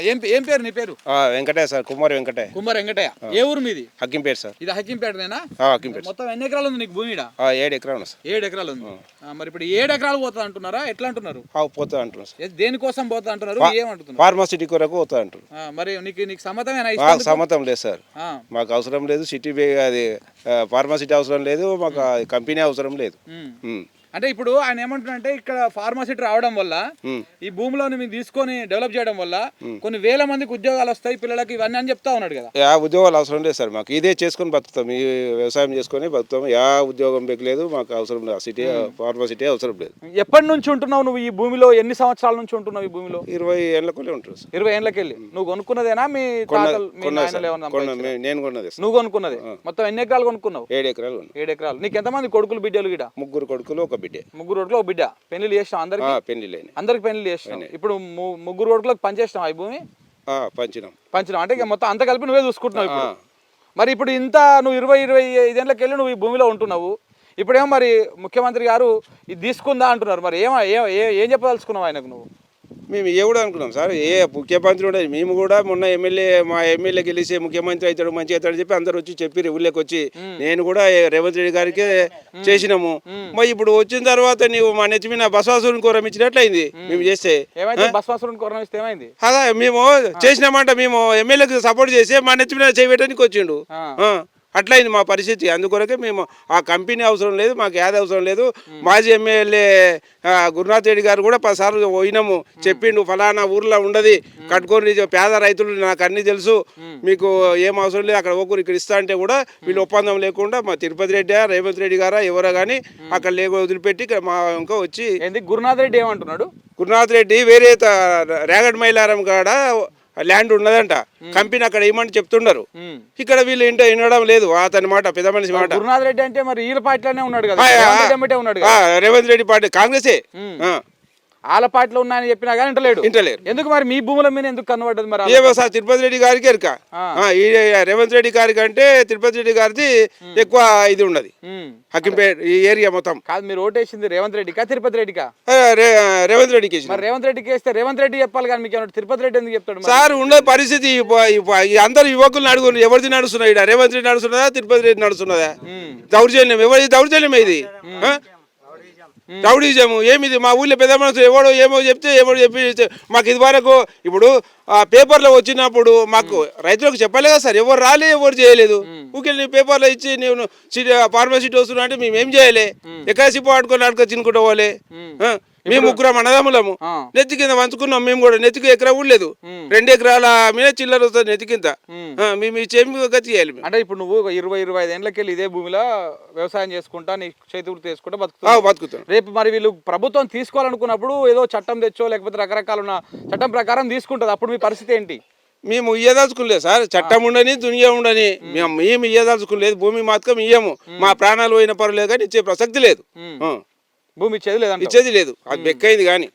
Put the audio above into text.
ఏం ఏం పేరు నీ పేరు? వెంకటయ్య సార్ కుమారి వెంకటయ్య. కుమార్ వెంకటయ్య. ఏ ఊరు మీది? హక్కింపేట సార్. ఇది హక్కింపేటనేనా హక్కింపేట మొత్తం ఎన్ని ఎకరాలు ఉంది నీకు భూమి ఏడు ఎకరాలు ఉంది ఏడు ఎకరాలు ఉంది. మరి ఇప్పుడు ఏడు ఎకరాలు పోతా అంటున్నారా? ఎట్లా అంటున్నారు? పోతా సార్. ఏ- దేనికోసం పోతా అంటున్నారు? ఏమంటున్నారు? ఫార్మాసిటీ కొరకు పోతా అంటున్నారు. ఆ, మరి నీకు నీకు సమ్మతమేనా? సమ్మతం లేదు సార్. మాకు అవసరం లేదు సిటీ అది ఫార్మాసిటీ అవసరం లేదు మాకు కంపెనీ అవసరం లేదు. అంటే ఇప్పుడు ఆయన ఏమంటున్నారంటే ఇక్కడ ఫార్మసిటీ రావడం వల్ల. ఈ భూమిలోని మీరు తీసుకొని డెవలప్ చేయడం వల్ల కొన్ని వేల మందికి ఉద్యోగాలు వస్తాయి పిల్లలకి ఇవన్నీ అని చెప్తా ఉన్నాడు కదా. యా ఉద్యోగాలు అవసరం లేదు సార్. మాకు ఇదే చేసుకొని బతుకుతాం. ఈ వ్యవసాయం చేసుకొని బతుకుతాం. యా ఉద్యోగం లేదు మాకు అవసరం లేదు. సిటీ ఫార్మాసిటీ అవసరం లేదు. ఎప్పటి నుంచి ఉంటున్నావు నువ్వు ఈ భూమిలో? ఎన్ని సంవత్సరాల నుంచి ఉంటున్నావు ఈ భూమిలో? ఇరవై ఏళ్ళకొలే ఉంటుంది సార్. ఇరవై ఏళ్ళకి వెళ్ళి నువ్వు కొనుక్కున్నదేనా? మీ నేను కొన్నది నువ్వు కొనుక్కున్నది? మొత్తం ఎన్ని ఎకరాలు కొనుక్కున్నావు? ఏడు ఎకరాలు ఏడు ఎకరాలు. నీకు ఎంతమంది కొడుకులు బిడ్డలు గిడ? ముగ్గురు కొడుకులు ఒక బిడ్డే. ముగ్గురు రోడ్లు ఒక బిడ్డ. పెళ్ళి చేసినావు అందరికి? పెళ్ళి లేని అందరికి పెళ్ళి చేసినావు. ఇప్పుడు ముగ్గురు రోడ్లకు పనిచేసినావు ఈ భూమి? పంచినాం. పంచినావు? అంటే ఇక మొత్తం అంత కలిపి నువ్వే చూసుకుంటున్నావు ఇప్పుడు. మరి ఇప్పుడు ఇంత నువ్వు ఇరవై ఇరవై ఐదేళ్ళకి వెళ్ళి నువ్వు ఈ భూమిలో ఉంటున్నావు. ఇప్పుడేమో మరి ముఖ్యమంత్రి గారు ఇది తీసుకుందా అంటున్నారు. మరి ఏమ ఏ- ఏ- ఏం చెప్పదలుచుకున్నావు ఆయనకు నువ్వు? మేము ఏ కూడా అనుకున్నాం. సార్ ఏ ముఖ్యమంత్రి ఉండదు? మేము కూడా మొన్న ఎమ్మెల్యే మా ఎమ్మెల్యే గెలిచి ముఖ్యమంత్రి అవుతాడు మంచి అవుతాడు చెప్పి అందరు వచ్చి చెప్పి ఊళ్ళోకి వచ్చి. నేను కూడా రేవంత్ రెడ్డి గారికి చేసినాము. మరి ఇప్పుడు వచ్చిన తర్వాత నీవు మా నెత్తి మీద బసవాసుని కూరం ఇచ్చినట్లయింది మేము. చేస్తే అదా మేము చేసినామంట మేము ఎమ్మెల్యేకి సపోర్ట్ చేసి మా నెత్తి మీద చేయడానికి వచ్చిండు. అట్లయింది మా పరిస్థితి. అందుకొరకే మేము ఆ కంపెనీ అవసరం లేదు మాకు యాద అవసరం లేదు. మాజీ ఎమ్మెల్యే గురునాథ్ రెడ్డి గారు కూడా పదిసార్లు పోయినాము. చెప్పిండు ఫలానా ఊర్లో ఉండదు కట్టుకొని పేద రైతులు నాకు అన్ని తెలుసు. మీకు ఏం అవసరం లేదు అక్కడ ఒకరు ఇక్కడ ఇస్తా అంటే కూడా వీళ్ళు ఒప్పందం లేకుండా మా తిరుపతి రెడ్డి రేవంత్ రెడ్డి గారా ఎవరో కానీ అక్కడ లేక వదిలిపెట్టి ఇక్కడ మా ఇంకా వచ్చి గురునాథ్ రెడ్డి ఏమంటున్నాడు? గురునాథ్ రెడ్డి వేరే రేగడ్ మైలారం కాడ ల్యాండ్ ఉన్నదంట. కంపెనీ అక్కడ ఏమని చెప్తున్నారు. ఇక్కడ వీళ్ళు ఇంట వినడం లేదు. అతని మాట పెద్ద మనిషి మాట. గురునాథ్ రెడ్డి అంటే మరి ఈల పార్టీలోనే ఉన్నాడు కదా. రేవంత్ రెడ్డి పార్టీ కాంగ్రెసే. ఆ, ఆల పార్టీలో ఉన్నాయని చెప్పినా కానీ ఇంటలేడు ఇంటలేరు ఎందుకు మరి మీ భూముల మీద ఎందుకు కనబడ్డది మరి ఏమో సార్ తిరుపతి రెడ్డి గారికి ఎరక. ఈ రేవంత్ రెడ్డి గారికి అంటే తిరుపతి రెడ్డి గారిది ఎక్కువ ఇది ఉన్నది. హకింపేట ఈ ఏరియా మొత్తం. కాదు మీరు ఓటేసింది రేవంత్ రెడ్డికా తిరుపతి రెడ్డికా? రేవంత్ రెడ్డికి మరి రేవంత్ రెడ్డికి వేస్తే రేవంత్ రెడ్డి చెప్పాలి కానీ మీకు తిరుపతి రెడ్డి ఎందుకు చెప్తాడు? సార్ ఉన్న పరిస్థితి అందరు యువకులు అడుగురు ఎవరిది నడుస్తున్నా ఇక్కడ రేవంత్ రెడ్డి నడుస్తున్నదా తిరుపతి రెడ్డి నడుస్తున్నదా. దౌర్జన్యం ఎవరి దౌర్జన్యం ఇది? రౌడీజం ఏమిది? మా ఊళ్ళో పెద్ద మనసు ఎవడో ఏమో చెప్తే ఏమో చెప్పి మాకు ఇది వరకు ఇప్పుడు ఆ పేపర్లో వచ్చినప్పుడు మాకు రైతులకు చెప్పలే కదా సార్ ఎవరు రాలే ఎవరు చేయలేదు. ఊకే నీ పేపర్లో ఇచ్చి నేను ఫార్మసిటీ వస్తున్నా అంటే మేము ఏం చేయలే. ఎక్కడ సిప్పు ఆడుకొని ఆడుకొని తినుకుంటూ పోలే? మేము ముగ్గురం అన్నదమ్ములము. నెత్తి కింద వంచుకున్నాం మేము కూడా నెత్తికి ఎకరా కూడా లేదు. రెండు ఎకరాల మీద చిల్లర వస్తుంది నెత్తి కింద. మేము ఈ చేమి చేయాలి. అంటే ఇప్పుడు నువ్వు ఇరవై ఇరవై ఐదు ఏళ్ళకి వెళ్ళి ఇదే భూమిలో వ్యవసాయం చేసుకుంటా నీ చేతి వృత్తి చేసుకుంటా బతుకుతాం రేపు మరి వీళ్ళు ప్రభుత్వం తీసుకోవాలనుకున్నప్పుడు ఏదో చట్టం తెచ్చో లేకపోతే రకరకాల ఉన్న చట్టం ప్రకారం తీసుకుంటుంది. అప్పుడు మీ పరిస్థితి ఏంటి? మేము ఇయ్యదలుచుకోలేదు సార్. చట్టం ఉండని దునియా ఉండని. మేము మేము ఇయ్యదలుచుకోలేదు భూమి మాత్రం ఇయ్యము. మా ప్రాణాలు పోయిన పర్లేదు కానీ ఇచ్చే ప్రసక్తి లేదు. భూమి ఇచ్చేది లేదంట ఇచ్చేది లేదు. అది బెక్కైంది కానీ.